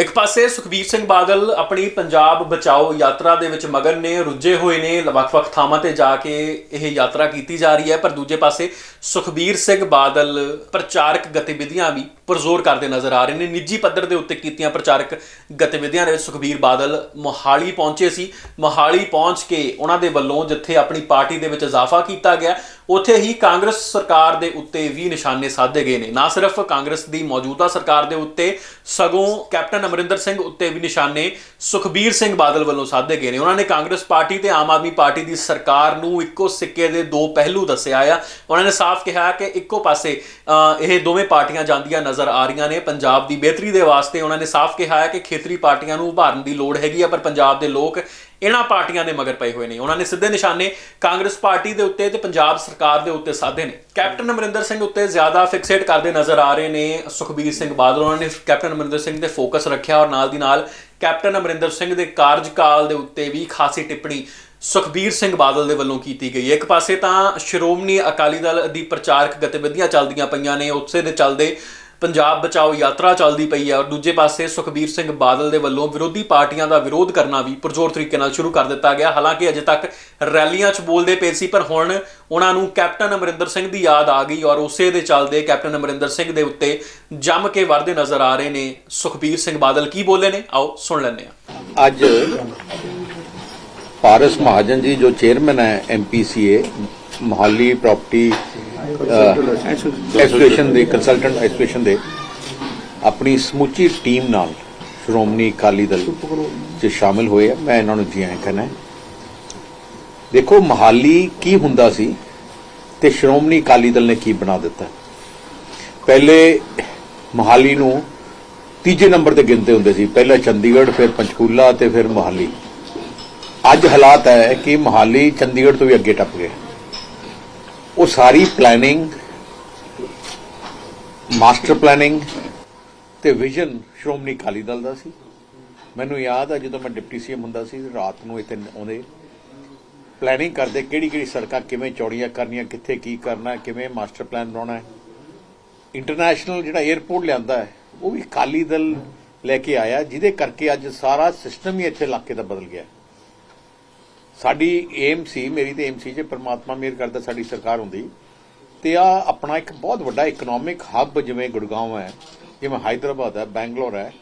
ਇੱਕ ਪਾਸੇ ਸੁਖਬੀਰ ਸਿੰਘ ਬਾਦਲ ਆਪਣੀ ਪੰਜਾਬ ਬਚਾਓ ਯਾਤਰਾ ਦੇ ਵਿੱਚ ਮਗਨ ਨੇ, ਰੁੱਝੇ ਹੋਏ ਨੇ, ਵੱਖ-ਵੱਖ ਥਾਵਾਂ ਤੇ ਜਾ ਕੇ ਇਹ ਯਾਤਰਾ ਕੀਤੀ ਜਾ ਰਹੀ ਹੈ, ਪਰ ਦੂਜੇ ਪਾਸੇ ਸੁਖਬੀਰ ਸਿੰਘ ਬਾਦਲ ਪ੍ਰਚਾਰਕ ਗਤੀਵਿਧੀਆਂ ਵੀ ਪੁਰਜ਼ੋਰ ਕਰਦੇ ਨਜ਼ਰ ਆ ਰਹੇ ਨੇ। ਨਿੱਜੀ ਪੱਧਰ ਦੇ ਉੱਤੇ ਕੀਤੀਆਂ ਪ੍ਰਚਾਰਕ ਗਤੀਵਿਧੀਆਂ ਦੇ ਵਿੱਚ ਸੁਖਬੀਰ ਬਾਦਲ ਮੋਹਾਲੀ ਪਹੁੰਚੇ ਸੀ। ਮੋਹਾਲੀ ਪਹੁੰਚ ਕੇ ਉਹਨਾਂ ਦੇ ਵੱਲੋਂ ਜਿੱਥੇ ਆਪਣੀ ਪਾਰਟੀ ਦੇ ਵਿੱਚ ਇਜ਼ਾਫਾ ਕੀਤਾ ਗਿਆ, ਉੱਥੇ ਹੀ ਕਾਂਗਰਸ ਸਰਕਾਰ ਦੇ ਉੱਤੇ ਵੀ ਨਿਸ਼ਾਨੇ ਸਾਧੇ ਗਏ ਨੇ। ਨਾ ਸਿਰਫ ਕਾਂਗਰਸ ਦੀ ਮੌਜੂਦਾ ਸਰਕਾਰ ਦੇ ਉੱਤੇ, ਸਗੋਂ ਕੈਪਟਨ ਅਮਰਿੰਦਰ ਸਿੰਘ ਉੱਤੇ ਵੀ ਨਿਸ਼ਾਨੇ ਸੁਖਬੀਰ ਸਿੰਘ ਬਾਦਲ ਵੱਲੋਂ ਸਾਧੇ ਗਏ ਨੇ। ਉਹਨਾਂ ਨੇ ਕਾਂਗਰਸ ਪਾਰਟੀ ਤੇ ਆਮ ਆਦਮੀ ਪਾਰਟੀ ਦੀ ਸਰਕਾਰ ਨੂੰ ਇੱਕੋ ਸਿੱਕੇ ਦੇ ਦੋ ਪਹਿਲੂ ਦੱਸਿਆ ਆ। ਉਹਨਾਂ ਨੇ ਸਾਫ਼ ਕਿਹਾ ਕਿ ਇੱਕੋ ਪਾਸੇ ਇਹ ਦੋਵੇਂ ਪਾਰਟੀਆਂ ਜਾਂਦੀਆਂ ਨਜ਼ਰ ਆ ਰਹੀਆਂ ਨੇ। ਪੰਜਾਬ ਦੀ ਬਿਹਤਰੀ ਦੇ ਵਾਸਤੇ ਉਹਨਾਂ ਨੇ ਸਾਫ਼ ਕਿਹਾ ਹੈ ਕਿ ਖੇਤਰੀ ਪਾਰਟੀਆਂ ਨੂੰ ਉਭਾਰਨ ਦੀ ਲੋੜ ਹੈਗੀ ਆ, ਪਰ ਪੰਜਾਬ ਦੇ ਲੋਕ ਇਹਨਾਂ ਪਾਰਟੀਆਂ ਦੇ ਮਗਰ ਪਏ ਹੋਏ ਨੇ। ਉਹਨਾਂ ਨੇ ਸਿੱਧੇ ਨਿਸ਼ਾਨੇ ਕਾਂਗਰਸ ਪਾਰਟੀ ਦੇ ਉੱਤੇ ਤੇ ਪੰਜਾਬ ਸਰਕਾਰ ਦੇ ਉੱਤੇ ਸਾਧੇ ਨੇ। ਕੈਪਟਨ ਅਮਰਿੰਦਰ ਸਿੰਘ ਉੱਤੇ ਜ਼ਿਆਦਾ ਫਿਕਸੇਟ ਕਰਦੇ ਨਜ਼ਰ ਆ ਰਹੇ ਨੇ ਸੁਖਬੀਰ ਸਿੰਘ ਬਾਦਲ। ਉਹਨਾਂ ਨੇ ਕੈਪਟਨ ਅਮਰਿੰਦਰ ਸਿੰਘ ਤੇ ਫੋਕਸ ਰੱਖਿਆ ਔਰ ਨਾਲ ਦੀ ਨਾਲ ਕੈਪਟਨ ਅਮਰਿੰਦਰ ਸਿੰਘ ਦੇ ਕਾਰਜਕਾਲ ਦੇ ਉੱਤੇ ਵੀ ਖਾਸੀ ਟਿੱਪਣੀ ਸੁਖਬੀਰ ਸਿੰਘ ਬਾਦਲ ਦੇ ਵੱਲੋਂ ਕੀਤੀ ਗਈ ਹੈ। ਇੱਕ ਪਾਸੇ ਤਾਂ ਸ਼੍ਰੋਮਣੀ ਅਕਾਲੀ ਦਲ ਦੀ ਪ੍ਰਚਾਰਕ ਗਤੀਵਿਧੀਆਂ ਚੱਲਦੀਆਂ ਪਈਆਂ ਨੇ। ਉਸੇ ਦੇ ਚੱਲਦੇ ਪੰਜਾਬ ਬਚਾਓ ਯਾਤਰਾ ਚੱਲਦੀ ਪਈ ਹੈ ਔਰ ਦੂਜੇ ਪਾਸੇ ਸੁਖਬੀਰ ਸਿੰਘ ਬਾਦਲ ਦੇ ਵੱਲੋਂ ਵਿਰੋਧੀ ਪਾਰਟੀਆਂ ਦਾ ਵਿਰੋਧ ਕਰਨਾ ਵੀ ਪਰਜ਼ੋਰ ਤਰੀਕੇ ਨਾਲ ਸ਼ੁਰੂ ਕਰ ਦਿੱਤਾ ਗਿਆ। ਹਾਲਾਂਕਿ ਅਜੇ ਤੱਕ ਰੈਲੀਆਂ 'ਚ ਬੋਲਦੇ ਪਏ ਸੀ, ਪਰ ਹੁਣ ਉਹਨਾਂ ਨੂੰ ਕੈਪਟਨ ਅਮਰਿੰਦਰ ਸਿੰਘ ਦੀ ਯਾਦ ਆ ਗਈ ਔਰ ਉਸੇ ਦੇ ਚੱਲਦੇ ਕੈਪਟਨ ਅਮਰਿੰਦਰ ਸਿੰਘ ਦੇ ਉੱਤੇ ਜੰਮ ਕੇ ਵਰਦੇ ਨਜ਼ਰ ਆ ਰਹੇ ਨੇ ਸੁਖਬੀਰ ਸਿੰਘ ਬਾਦਲ। ਕੀ ਬੋਲੇ ਨੇ? ਆਓ ਸੁਣ ਲੈਂਦੇ ਹਾਂ। ਅੱਜ ਪਾਰਸ ਮਹਾਜਨ ਜੀ ਜੋ ਚੇਅਰਮੈਨ ਹੈ ਐਮਪੀਸੀਏ ਮੋਹਾਲੀ ਪ੍ਰਾਪਰਟੀ ਐਸੋਸੀਏਸ਼ਨ ਦੇ ਕੰਸਲਟੈਂਟ ਐਸੋਸੀਏਸ਼ਨ ਦੇ ਆਪਣੀ ਸਮੁੱਚੀ ਟੀਮ ਨਾਲ ਸ਼੍ਰੋਮਣੀ ਅਕਾਲੀ ਦਲ ਚ ਸ਼ਾਮਿਲ ਹੋਏ ਆ। ਮੈਂ ਇਹਨਾਂ ਨੂੰ ਜੀ ਆਇਆਂ ਕਹਿੰਦਾ ਦੇਖੋ, ਮੋਹਾਲੀ ਕੀ ਹੁੰਦਾ ਸੀ ਤੇ ਸ਼੍ਰੋਮਣੀ ਅਕਾਲੀ ਦਲ ਨੇ ਕੀ ਬਣਾ ਦਿੱਤਾ। ਪਹਿਲੇ ਮੋਹਾਲੀ ਨੂੰ ਤੀਜੇ ਨੰਬਰ ਤੇ ਗਿਣਦੇ ਹੁੰਦੇ ਸੀ। ਪਹਿਲਾਂ ਚੰਡੀਗੜ੍ਹ, ਫਿਰ ਪੰਚਕੂਲਾ ਤੇ ਫਿਰ ਮੋਹਾਲੀ। ਅੱਜ ਹਾਲਾਤ ਹੈ ਕਿ ਮੋਹਾਲੀ ਚੰਡੀਗੜ੍ਹ ਤੋਂ ਵੀ ਅੱਗੇ ਟੱਪ ਗਏ ਉਹ ਸਾਰੀ ਪਲੈਨਿੰਗ ਮਾਸਟਰ ਪਲੈਨਿੰਗ ਤੇ ਵਿਜ਼ਨ ਸ਼੍ਰੋਮਣੀ ਅਕਾਲੀ ਦਲ ਦਾ ਸੀ। ਮੈਨੂੰ ਯਾਦ ਆ ਜਦੋਂ ਮੈਂ ਡਿਪਟੀ ਸੀਐਮ ਹੁੰਦਾ ਸੀ, ਰਾਤ ਨੂੰ ਇੱਥੇ ਆਉਂਦੇ ਪਲੈਨਿੰਗ ਕਰਦੇ ਕਿਹੜੀ ਕਿਹੜੀ ਸੜਕਾਂ ਕਿਵੇਂ ਚੌੜੀਆਂ ਕਰਨੀਆਂ, ਕਿੱਥੇ ਕੀ ਕਰਨਾ, ਕਿਵੇਂ ਮਾਸਟਰ ਪਲਾਨ ਬਣਾਉਣਾ ਹੈ। ਇੰਟਰਨੈਸ਼ਨਲ ਜਿਹੜਾ 에ਅਰਪੋਰਟ ਲਿਆਂਦਾ ਹੈ, ਉਹ ਵੀ ਅਕਾਲੀ ਦਲ ਲੈ ਕੇ ਆਇਆ, ਜਿਹਦੇ ਕਰਕੇ ਅੱਜ ਸਾਰਾ ਸਿਸਟਮ ਹੀ ਇੱਥੇ ਇਲਾਕੇ ਦਾ ਬਦਲ ਗਿਆ। ਸਾਡੀ ਏਮ ਸੀ, ਮੇਰੀ ਤੇ ਏਮ ਸੀ ਜੇ ਪ੍ਰਮਾਤਮਾ ਮਿਹਰ ਕਰਦਾ ਸਾਡੀ ਸਰਕਾਰ ਹੁੰਦੀ। ਤੇ ਆ ਆਪਣਾ ਇੱਕ ਬਹੁਤ ਵੱਡਾ ਇਕਨੋਮਿਕ ਹੱਬ ਜਿਵੇਂ ਗੁੜਗਾਉਂ ਹੈ, ਜਿਵੇਂ ਹਾਈਦਰਾਬਾਦ ਹੈ, ਬੈਂਗਲੌਰ ਹੈ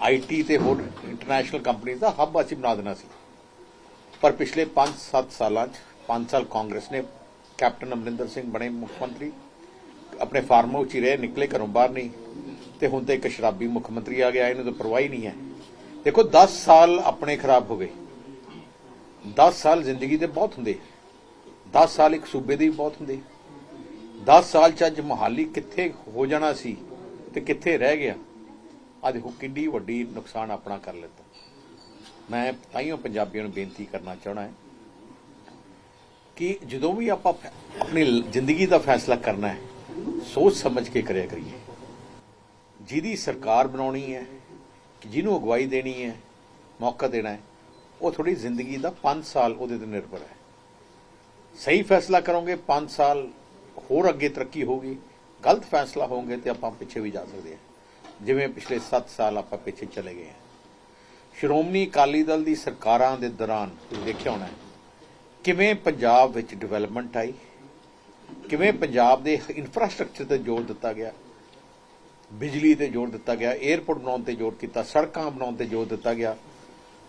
ਆਈਟੀ ਤੇ ਹੋਰ ਇੰਟਰਨੈਸ਼ਨਲ ਕੰਪਨੀਆਂ ਦਾ ਹੱਬ ਅਸੀਂ ਬਣਾ ਦੇਣਾ ਸੀ। ਪਰ ਪਿਛਲੇ 5-7 ਸਾਲਾਂ 'ਚ 5 ਸਾਲ ਕਾਂਗਰਸ ਨੇ ਕੈਪਟਨ ਅਮਰਿੰਦਰ ਸਿੰਘ ਬਣੇ ਮੁੱਖ ਮੰਤਰੀ, ਆਪਣੇ ਫਾਰਮ ਹਾਊਸ 'ਚ ਹੀ ਰਹੇ, ਨਿਕਲੇ, ਘਰੋਂ ਬਾਹਰ ਨਹੀਂ। ਤੇ ਹੁਣ ਤੇ ਇੱਕ ਸ਼ਰਾਬੀ ਮੁੱਖ ਮੰਤਰੀ ਆ ਗਿਆ, ਇਹਨੂੰ ਤਾਂ ਪਰਵਾਹ ਹੀ ਨਹੀਂ ਹੈ। ਦੇਖੋ 10 ਸਾਲ ਆਪਣੇ ਖਰਾਬ ਹੋ ਗਏ। 10 ਸਾਲ ਜ਼ਿੰਦਗੀ ਦੇ ਬਹੁਤ ਹੁੰਦੇ। 10 ਸਾਲ ਇੱਕ ਸੂਬੇ ਦੇ ਵੀ ਬਹੁਤ ਹੁੰਦੇ। 10 ਸਾਲ ਚ ਅੱਜ ਮੋਹਾਲੀ ਕਿੱਥੇ ਹੋ ਜਾਣਾ ਸੀ ਤੇ ਕਿੱਥੇ ਰਹਿ ਗਿਆ ਆ ਦੇਖੋ ਕਿੰਨੀ ਵੱਡੀ ਨੁਕਸਾਨ ਆਪਣਾ ਕਰ ਲਿੱਤਾ। ਮੈਂ ਤਾਈਓ ਪੰਜਾਬੀਆਂ ਨੂੰ ਬੇਨਤੀ ਕਰਨਾ ਚਾਹਣਾ ਹੈ ਕਿ ਜਦੋਂ ਵੀ ਆਪਾਂ ਆਪਣੀ ਜ਼ਿੰਦਗੀ ਦਾ ਫੈਸਲਾ ਕਰਨਾ ਹੈ, ਸੋਚ ਸਮਝ ਕੇ ਕਰਿਆ ਕਰੀਏ। ਜਿਹਦੀ ਸਰਕਾਰ ਬਣਾਉਣੀ ਹੈ, ਜਿਹਨੂੰ ਅਗਵਾਈ ਦੇਣੀ ਹੈ, ਮੌਕਾ ਦੇਣਾ ਹੈ ਉਹ ਥੋੜੀ ਜ਼ਿੰਦਗੀ ਦਾ 5 ਸਾਲ ਉਹਦੇ ਤੇ ਨਿਰਭਰ ਹੈ। ਸਹੀ ਫੈਸਲਾ ਕਰੋਗੇ 5 ਸਾਲ ਹੋਰ ਅੱਗੇ ਤਰੱਕੀ ਹੋਗੀ ਗਲਤ ਫੈਸਲਾ ਹੋਗੇ ਤੇ ਆਪਾਂ ਪਿੱਛੇ ਵੀ ਜਾ ਸਕਦੇ ਹਾਂ। ਜਿਵੇਂ ਪਿਛਲੇ 7 ਸਾਲ ਆਪਾਂ ਪਿੱਛੇ ਚਲੇ ਗਏ ਹਾਂ। ਸ਼੍ਰੋਮਣੀ ਅਕਾਲੀ ਦਲ ਦੀ ਸਰਕਾਰਾਂ ਦੇ ਦੌਰਾਨ ਤੁਸੀਂ ਦੇਖਿਆ ਹੋਣਾ ਕਿਵੇਂ ਪੰਜਾਬ ਵਿੱਚ ਡਿਵੈਲਪਮੈਂਟ ਆਈ, ਕਿਵੇਂ ਪੰਜਾਬ ਦੇ ਇਨਫਰਾਸਟ੍ਰਕਚਰ ਤੇ ਜ਼ੋਰ ਦਿੱਤਾ ਗਿਆ, ਬਿਜਲੀ ਤੇ ਜ਼ੋਰ ਦਿੱਤਾ ਗਿਆ 에ਅਰਪੋਰਟ ਬਣਾਉਣ ਤੇ ਜ਼ੋਰ ਕੀਤਾ, ਸੜਕਾਂ ਬਣਾਉਣ ਤੇ ਜ਼ੋਰ ਦਿੱਤਾ ਗਿਆ।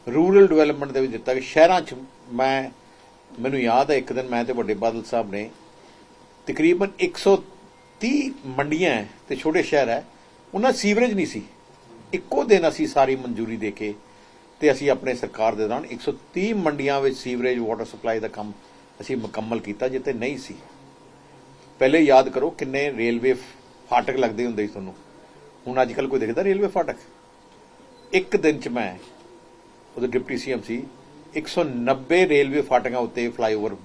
ਰੂਰਲ ਡਿਵੈਲਪਮੈਂਟ ਦੇ ਵਿੱਚ ਦਿੱਤਾ ਕਿ ਸ਼ਹਿਰਾਂ 'ਚ ਮੈਂ, ਮੈਨੂੰ ਯਾਦ ਹੈ ਇੱਕ ਦਿਨ ਮੈਂ ਤੇ ਵੱਡੇ ਬਾਦਲ ਸਾਹਿਬ ਨੇ ਤਕਰੀਬਨ 130 ਮੰਡੀਆਂ ਹੈ ਤੇ ਛੋਟੇ ਸ਼ਹਿਰ ਹੈ, ਉਹਨਾਂ ਸੀਵਰੇਜ ਨਹੀਂ ਸੀ। ਇੱਕੋ ਦਿਨ ਅਸੀਂ ਸਾਰੀ ਮਨਜ਼ੂਰੀ ਦੇ ਕੇ ਤੇ ਅਸੀਂ ਆਪਣੇ ਸਰਕਾਰ ਦੇ ਦੌਰਾਨ 130 ਮੰਡੀਆਂ ਵਿੱਚ ਸੀਵਰੇਜ, ਵਾਟਰ ਸਪਲਾਈ ਦਾ ਕੰਮ ਅਸੀਂ ਮੁਕੰਮਲ ਕੀਤਾ ਜਿੱਥੇ ਨਹੀਂ ਸੀ। ਪਹਿਲੇ ਯਾਦ ਕਰੋ ਕਿੰਨੇ ਰੇਲਵੇ ਫਾਟਕ ਲੱਗਦੇ ਹੁੰਦੇ ਸੀ ਤੁਹਾਨੂੰ। ਹੁਣ ਅੱਜ ਕੱਲ ਕੋਈ ਦੇਖਦਾ ਰੇਲਵੇ ਫਾਟਕ? ਇੱਕ ਦਿਨ ਚ ਮੈਂ ਉਹਦੇ ਡਿਪਟੀ ਸੀਐਮ ਸੀ। 190 ਰੇਲਵੇ ਫਾਟਕਾਂ ਉੱਤੇ ਫਲਾਈਓਵਰ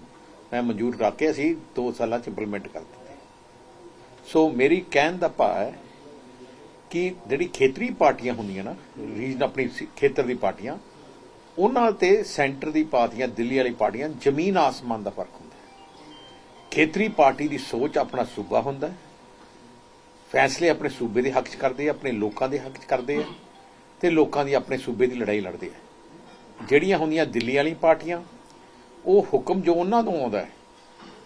ਮੈਂ ਮਨਜ਼ੂਰ ਕਰਕੇ ਅਸੀਂ 2 ਸਾਲਾਂ ਚ ਇੰਪਲੀਮੈਂਟ ਕਰ ਦਿੱਤੇ। ਸੋ ਮੇਰੀ ਕਹਿਣ ਦਾ ਭਾਅ ਹੈ ਕਿ ਜਿਹੜੀ ਖੇਤਰੀ ਪਾਰਟੀਆਂ ਹੁੰਦੀਆਂ ਨਾ ਰੀਜਨ ਆਪਣੀ ਖੇਤਰ ਦੀ ਪਾਰਟੀਆਂ, ਉਹਨਾਂ ਤੇ ਸੈਂਟਰ ਦੀ ਪਾਰਟੀਆਂ ਦਿੱਲੀ ਵਾਲੀ ਪਾਰਟੀਆਂ, ਜ਼ਮੀਨ ਆਸਮਾਨ ਦਾ ਫ਼ਰਕ ਹੁੰਦਾ ਹੈ। ਖੇਤਰੀ ਪਾਰਟੀ ਦੀ ਸੋਚ ਆਪਣਾ ਸੂਬਾ ਹੁੰਦਾ ਹੈ। ਫੈਸਲੇ ਆਪਣੇ ਸੂਬੇ ਦੇ ਹੱਕ 'ਚ ਕਰਦੇ ਆ, ਆਪਣੇ ਲੋਕਾਂ ਦੇ ਹੱਕ 'ਚ ਕਰਦੇ ਆ ਤੇ ਲੋਕਾਂ ਦੀ ਆਪਣੇ ਸੂਬੇ ਦੀ ਲੜਾਈ ਲੜਦੇ ਆ। ਜਿਹੜੀਆਂ ਹੁੰਦੀਆਂ ਦਿੱਲੀ ਵਾਲੀ ਪਾਰਟੀਆਂ, ਉਹ ਹੁਕਮ ਜੋ ਉਹਨਾਂ ਤੋਂ ਆਉਂਦਾ ਹੈ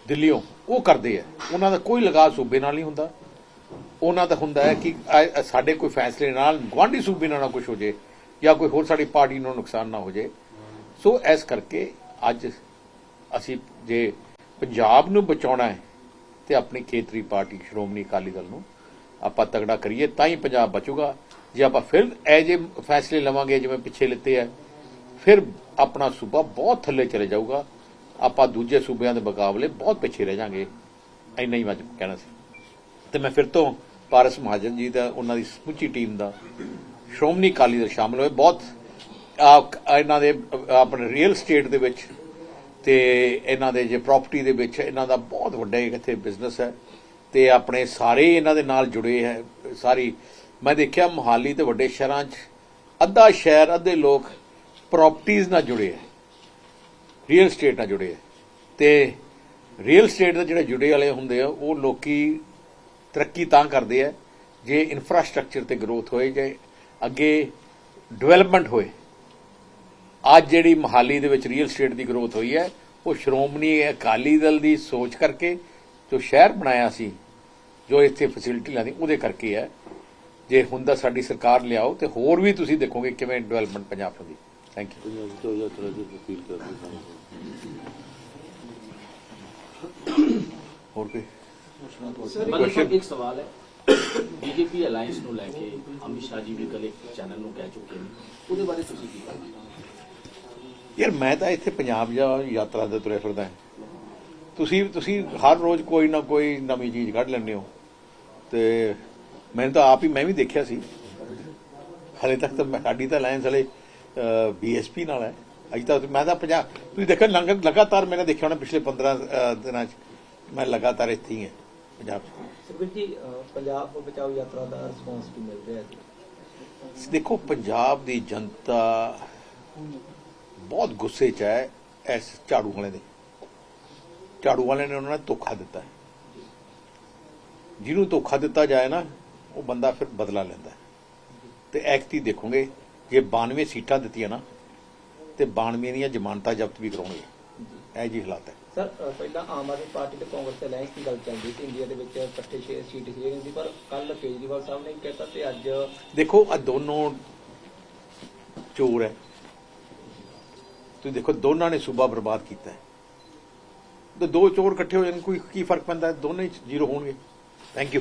ਦਿੱਲੀੋਂ ਉਹ ਕਰਦੇ ਆ। ਉਹਨਾਂ ਦਾ ਕੋਈ ਲਗਾਅ ਸੂਬੇ ਨਾਲ ਨਹੀਂ ਹੁੰਦਾ। ਉਹਨਾਂ ਦਾ ਹੁੰਦਾ ਹੈ ਕਿ ਸਾਡੇ ਕੋਈ ਫੈਸਲੇ ਨਾਲ ਗੁਆਂਢੀ ਸੂਬੇ ਨਾਲ ਨਾ ਕੁਝ ਹੋ ਜੇ, ਜਾਂ ਕੋਈ ਹੋਰ ਸਾਡੀ ਪਾਰਟੀ ਨੂੰ ਨੁਕਸਾਨ ਨਾ ਹੋ ਜੇ। ਸੋ ਇਸ ਕਰਕੇ ਅੱਜ ਅਸੀਂ ਜੇ ਪੰਜਾਬ ਨੂੰ ਬਚਾਉਣਾ ਹੈ ਤੇ ਆਪਣੀ ਖੇਤਰੀ ਪਾਰਟੀ ਸ਼੍ਰੋਮਣੀ ਅਕਾਲੀ ਦਲ ਨੂੰ ਆਪਾਂ ਤਗੜਾ ਕਰੀਏ, ਤਾਂ ਹੀ ਪੰਜਾਬ ਬਚੂਗਾ। ਜੇ ਆਪਾਂ ਫਿਰ ਐ ਜੇ ਫੈਸਲੇ ਲਵਾਂਗੇ, ਜਿਵੇਂ ਪਿੱਛੇ ਲਿੱਤੇ ਆ ਫਿਰ ਆਪਣਾ ਸੂਬਾ ਬਹੁਤ ਥੱਲੇ ਚਲੇ ਜਾਊਗਾ। ਆਪਾਂ ਦੂਜੇ ਸੂਬਿਆਂ ਦੇ ਮੁਕਾਬਲੇ ਬਹੁਤ ਪਿੱਛੇ ਰਹਿ ਜਾਾਂਗੇ। ਇੰਨਾ ਹੀ ਮੈਂ ਕਹਿਣਾ ਸੀ। ਤੇ ਮੈਂ ਫਿਰ ਤੋਂ ਪਾਰਸ ਮਹਾਜਨ ਜੀ ਦਾ, ਉਹਨਾਂ ਦੀ ਸਮੁੱਚੀ ਟੀਮ ਦਾ, ਸ਼੍ਰੋਮਣੀ ਅਕਾਲੀ ਦਲ ਸ਼ਾਮਲ ਹੋਏ। ਬਹੁਤ ਇਹਨਾਂ ਦੇ, ਆਪਣੇ ਰੀਅਲ ਸਟੇਟ ਦੇ ਵਿੱਚ ਤੇ ਇਹਨਾਂ ਦੇ ਜੇ ਪ੍ਰਾਪਰਟੀ ਦੇ ਵਿੱਚ ਇਹਨਾਂ ਦਾ ਬਹੁਤ ਵੱਡਾ ਇੱਥੇ ਬਿਜ਼ਨਸ ਹੈ। ਤੇ ਆਪਣੇ ਸਾਰੇ ਇਹਨਾਂ ਦੇ ਨਾਲ ਜੁੜੇ ਹੈ। ਸਾਰੀ, ਮੈਂ ਦੇਖਿਆ ਮੁਹਾਲੀ ਤੇ ਵੱਡੇ ਸ਼ਹਿਰਾਂ 'ਚ, ਅੱਧਾ ਸ਼ਹਿਰ, ਅੱਧੇ ਲੋਕ ਪ੍ਰਾਪਰਟੀਆਂ ਨਾਲ ਜੁੜੇ ਹੈ ਰੀਅਲ ਸਟੇਟ ਨਾਲ ਜੁੜੇ ਹੈ। ਤੇ ਰੀਅਲ ਸਟੇਟ ਦੇ ਜਿਹੜੇ ਜੁੜੇ ਵਾਲੇ ਹੁੰਦੇ ਆ, ਉਹ ਲੋਕੀ ਤਰੱਕੀ ਤਾਂ ਕਰਦੇ ਆ, ਜੇ ਇਨਫਰਾਸਟ੍ਰਕਚਰ ਤੇ ਗਰੋਥ ਹੋਏ, ਜੇ ਅੱਗੇ ਡਿਵੈਲਪਮੈਂਟ ਹੋਏ। ਅੱਜ ਜਿਹੜੀ ਮਹਾਲੀ ਦੇ ਵਿੱਚ ਰੀਅਲ ਸਟੇਟ ਦੀ ਗਰੋਥ ਹੋਈ ਹੈ, ਉਹ ਸ਼੍ਰੋਮਣੀ ਅਕਾਲੀ ਦਲ ਦੀ ਸੋਚ ਕਰਕੇ ਜੋ ਸ਼ਹਿਰ ਬਣਾਇਆ ਸੀ, ਜੋ ਇੱਥੇ ਫੈਸਿਲਿਟੀ ਲਾਦੀ ਉਹਦੇ ਕਰਕੇ ਹੈ। ਜੇ ਹੁੰਦਾ ਸਾਡੀ ਸਰਕਾਰ ਲਿਆਓ ਤੇ ਹੋਰ ਵੀ ਤੁਸੀਂ ਦੇਖੋਗੇ ਕਿਵੇਂ ਡਿਵੈਲਪਮੈਂਟ ਪੰਜਾਬ ਦੀ। ਥੈਂਕ ਯੂ ਪੰਜਾਬ ਤੋਂ ਯਾਤਰਾ ਦੀ ਅਪੀਲ ਕਰਦੇ ਸਾਨੂੰ ਹੋਰ ਕੋਈ ਮਤਲਬ ਸਾਹਿਬ ਇੱਕ ਸਵਾਲ ਹੈ ਬੀਜੇਪੀ ਅਲਾਈਅੰਸ ਨੂੰ ਲੈ ਕੇ ਅਮਿਤ ਸ਼ਾਹ ਜੀ ਵੀ ਕੱਲ ਇੱਕ ਚੈਨਲ ਨੂੰ ਕਹਿ ਚੁੱਕੇ ਨੇ ਉਹਦੇ ਬਾਰੇ ਤੁਸੀਂ ਕੀ ਕਹੋਗੇ ਯਾਰ ਮੈਂ ਤਾਂ ਇੱਥੇ ਪੰਜਾਬ ਜਾ ਯਾਤਰਾ ਦੇ ਤੁਰੇ ਫਿਰਦਾ ਤੁਸੀਂ ਤੁਸੀਂ ਹਰ ਰੋਜ਼ ਕੋਈ ਨਾ ਕੋਈ ਨਵੀਂ ਚੀਜ਼ ਕੱਢ ਲੈਂਦੇ ਹੋ ਤੇ ਮੈਨੂੰ ਤਾਂ ਆਪ ਹੀ ਮੈਂ ਵੀ ਦੇਖਿਆ ਸੀ ਹਲੇ ਤੱਕ ਤਾਂ ਮੈਂ- ਸਾਡੀ ਤਾਂ ਅਲਾਈਅੰਸ ਹਲੇ ਬੀਐਸਪੀ ਨਾਲ ਹੈ। ਅਜੇ ਤੱਕ ਮੈਂ ਤਾਂ ਪੰਜਾਬ ਤੁਸੀਂ ਦੇਖੋ ਲੰਗ- ਲਗਾਤਾਰ ਮੈंने ਦੇਖਿਆ ਹੋਣਾ ਪਿਛਲੇ 15 ਅ, ਦਿਨਾਂ ਚ। ਮੈਂ ਲਗਾਤਾਰ ਇੱਥੇ ਹੀ ਹਾਂ ਪੰਜਾਬ 'ਚ। ਸੁਖਬੀਰ ਜੀ ਪੰਜਾਬ ਬਚਾਓ ਯਾਤਰਾ ਦਾ ਰਿਸਪੌਂਸ ਕੀ ਮਿਲ ਰਿਹਾ ਜੀ? ਦੇਖੋ ਪੰਜਾਬ ਦੀ ਜਨਤਾ ਬਹੁਤ ਗੁੱਸੇ 'ਚ ਹੈ ਇਸ ਝਾੜੂ ਵਾਲੇ ਦੇ। ਝਾੜੂ ਵਾਲੇ ਨੇ ਉਹਨਾਂ ਨੂੰ ਧੋਖਾ ਦਿੱਤਾ ਹੈ। ਜਿਹਨੂੰ ਧੋਖਾ ਦਿੱਤਾ ਜਾਏ ਨਾ ਉਹ ਬੰਦਾ ਫਿਰ ਬਦਲਾ ਲੈਂਦਾ ਹੈ। ਤੇ ਐਕਟੀ ਦੇਖੋਗੇ ਜੇ 92 ਸੀਟਾਂ ਦਿੱਤੀਆਂ ਨਾ ਤੇ 92 ਦੀਆਂ ਜ਼ਮਾਨਤਾਂ ਜ਼ਬਤ ਵੀ ਕਰਾਉਣਗੇ। ਇਹ ਜੀ ਹਾਲਾਤ ਹੈ। ਸਰ ਪਹਿਲਾਂ ਆਮ ਆਦਮੀ ਪਾਰਟੀ ਤੇ ਕਾਂਗਰਸ ਦੇ ਅਲਾਈਅੰਸ ਦੀ ਗੱਲ ਚੱਲਦੀ ਸੀ। ਇੰਡੀਆ ਦੇ ਵਿੱਚ ਇਕੱਠੇ ਛੇ ਸੀਟ ਸ਼ੇਅਰਿੰਗ ਦੀ ਪਰ ਕੱਲ ਕੇਜਰੀਵਾਲ ਸਾਹਿਬ ਨੇ ਕਹਿਤਾ ਤੇ ਅੱਜ ਦੇਖੋ ਆ ਦੋਨੋਂ ਚੋਰ ਹੈ। ਤੁਸੀਂ ਦੇਖੋ ਦੋਨਾਂ ਨੇ ਸੂਬਾ ਬਰਬਾਦ ਕੀਤਾ ਹੈ। ਤੇ ਦੋ ਚੋਰ ਇਕੱਠੇ ਹੋ ਜਾਣ ਕੋਈ ਕੀ ਫ਼ਰਕ ਪੈਂਦਾ? ਦੋਨੇ ਜ਼ੀਰੋ ਹੋਣਗੇ। Thank you